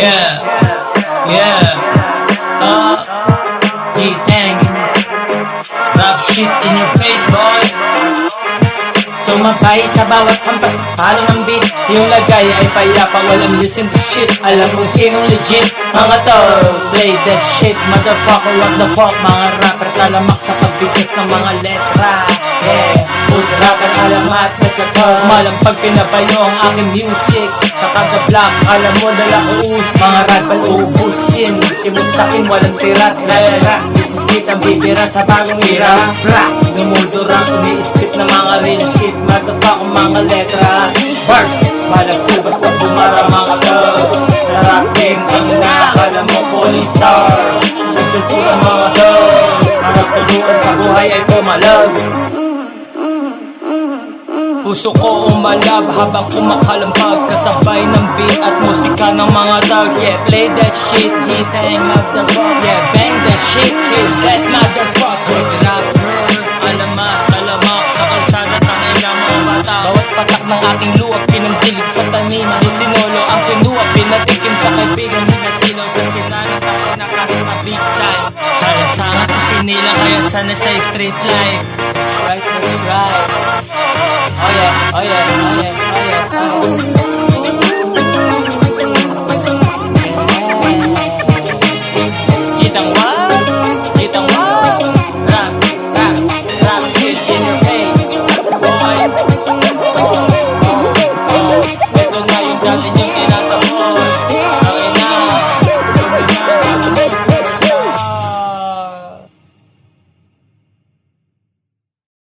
Yeah, yeah. Uh, G-Tang. Rap shit in your face, boy. Sumabay sa bawat hampas Palo ng beat Yung lagay ay payapa Walang listen to shit Alam mo sinong legit Mga to Play that shit Motherfucker what the fuck Mga rapper talamak sa pagbigis ng mga letra Rapper alamat na sa tag Malampag pinapayo ang aking music. Sa kada block Alam mo dala ko us Mga radbal uubusin. Simot sa akin walang tirat Lera Kita bibira sa bagong era. Rap! Dumudura Umi-spit na mga real shit. Matapa ang mga letra. Bar Malagsubas pag bumara mga girls. Sa rap game Ang nakakala mo police star. Nagsulpura mga Puso ko umalab habang kumakalampag Kasabay ng beat at musika ng mga dogs Yeah, play that shit, G-Tang motherfucker. Yeah, bang that shit, kill that motherfucker. Rapper, alamat, alamak Sa kalsada, tangin ng mga bata. Bawat patak ng aking luwag, pinandilig sa taniman Yung sinolo ang kinuha, pinatikim sa kaibigan Nasilaw sa sinalang, tayo na kahit mabig time Sa lasangat, isinila kaya sana sa street life. Right, that's right